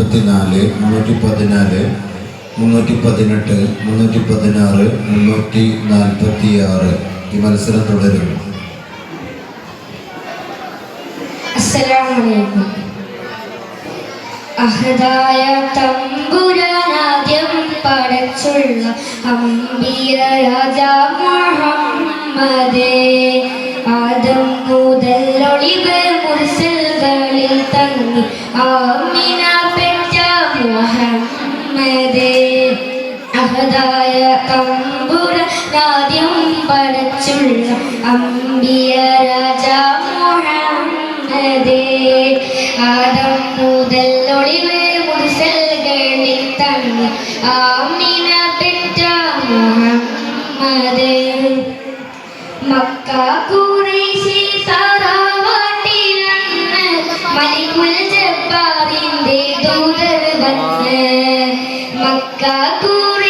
നാൽപ്പത്തി നാല് മുന്നൂറ്റി പതിനാല് മുന്നൂറ്റി പതിനെട്ട് മുന്നൂറ്റി പതിനാറ് മുന്നൂറ്റി നാൽപ്പത്തി ആറ് ഈ മത്സരം തുടരുന്നു. അഹദായ തമ്പുരാനാദ്യം പടച്ചുള്ള അമ്പീര രാജ മുഹമ്മദേ. ആദം മുതൽ ഒളിവ് മുർസലുകളിൽ തങ്ങി. ആമിന അഹദായ കമ്പുര നാദ്യം പടച്ചുള്ള അമ്പിയ രാജ മുഹമ്മദേ ആദം മുതൽ ഒളിവ് മുർസലുകളിൽ തന്ന ആമിന പെറ്റ മുഹമ്മദേ മക്ക ഖുറൈശി തറവാട്ടിലന്ന് മലിക്കുൽ ജബ്ബാറിന്റെ ദൂതർ വന്ന് മക്ക ഖുറൈശി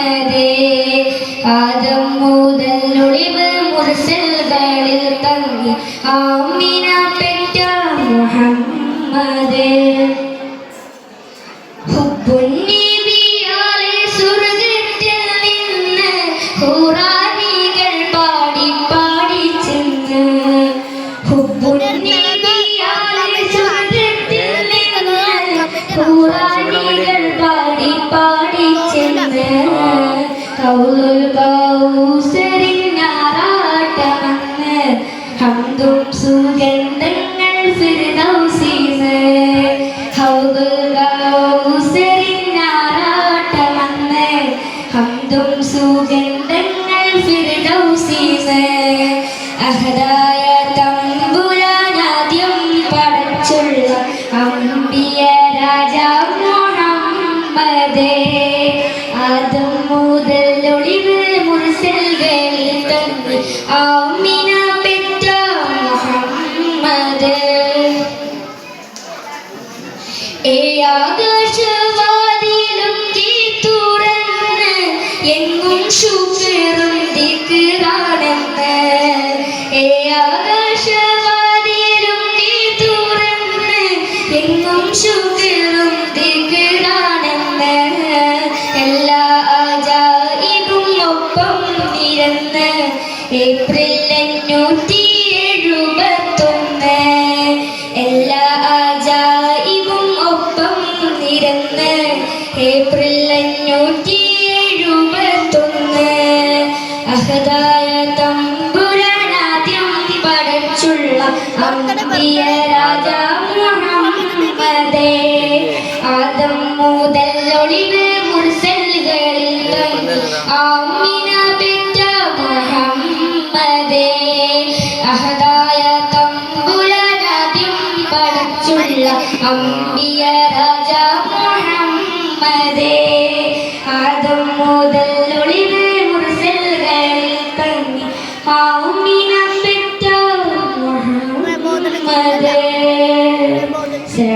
മുഹമ്മദേ ആദം മുതൽ ഒളിവ് മുർസലുകളിൽ തങ്ങി. ആമിന കൗലുൽ കൗസരിൻ ഞാറാട്ടമന്ന് ഹംദും സുഗന്ധങ്ങൾ ഫിർദൗസിന്ന് ഹൗദുൽ കൗസരിൻ ഞാറാട്ടമന്ന് ഹംദും സുഗന്ധങ്ങൾ ഫിർദൗസിന്ന് അഹദായ തമ്പുരാനാദ്യം പടച്ചുള്ള അമ്പിയ രാജ മുഹമ്മദേ. ആമിന പെറ്റ മുഹമ്മദ്. ഏ ആകാശവാതിലും തീ തുറന്ന് എങ്ങും ശുക്രും ദിക്റാണെന്ന്. ഏ ആകാശവാതിലും തീ തുറന്ന് എങ്ങും ശുക്രും ദിക്റാണെന്ന്. എല്ലാ ആജായിബും ഒപ്പം നിരന്ന് ഏപ്രിൽ അഞ്ഞൂറ്റി എഴുപത്തൊന്ന് എല്ലാ ആജായിബും ഒപ്പം നിരന്ന് ഏപ്രിൽ അഞ്ഞൂറ്റി എഴുപത്തൊന്ന് അഹദായ തമ്പുരാനാദ്യം പടച്ചുള്ള അമ്പിയ രാജ അമ്പിയ രാജ മുതൽ ഒളിവ് മുർസലുകളിൽ തങ്ങി. ആമിന